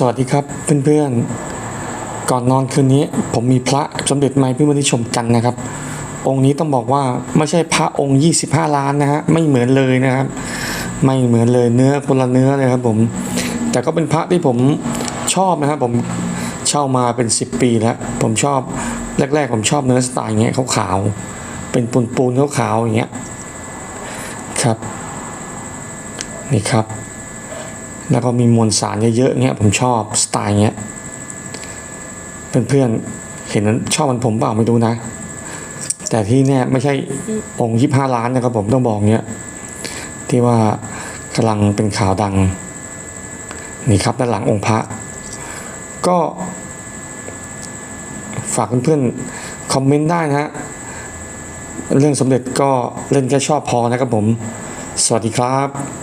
สวัสดีครับเพื่อนๆ ก่อนนอนคืนนี้ผมมีพระสมเด็จไม้พิมพ์นิชมกันนะครับ องค์นี้ต้องบอกว่าไม่ใช่พระองค์ 25 ล้านนะฮะไม่เหมือนเลยนะครับ ไม่เหมือนเลยเนื้อคนละเนื้อเลยครับผม แต่ก็เป็นพระที่ผมชอบนะครับผมเช่ามาเป็น 10 ปีแล้ว ผมชอบแรก ๆ ผมชอบเนื้อสไตล์อย่างเงี้ยขาวๆเป็นปูนๆขาวๆอย่างเงี้ยครับนี่ครับ แล้วก็มีมวลสารเยอะๆเงี้ยผมชอบสไตล์เงี้ยเพื่อนๆเห็นนั้นชอบมันผมเปล่าไม่รู้นะ แต่ที่เนี่ยไม่ใช่องค์ยี่ห้าล้านนะครับผมต้องบอกเงี้ยที่ว่ากำลังเป็นข่าวดังนี่ครับด้านหลังองค์พระ ก็ฝากเพื่อนๆคอมเมนต์ได้นะฮะเรื่องสมเด็จก็เล่นแค่ชอบพอนะครับผม สวัสดีครับ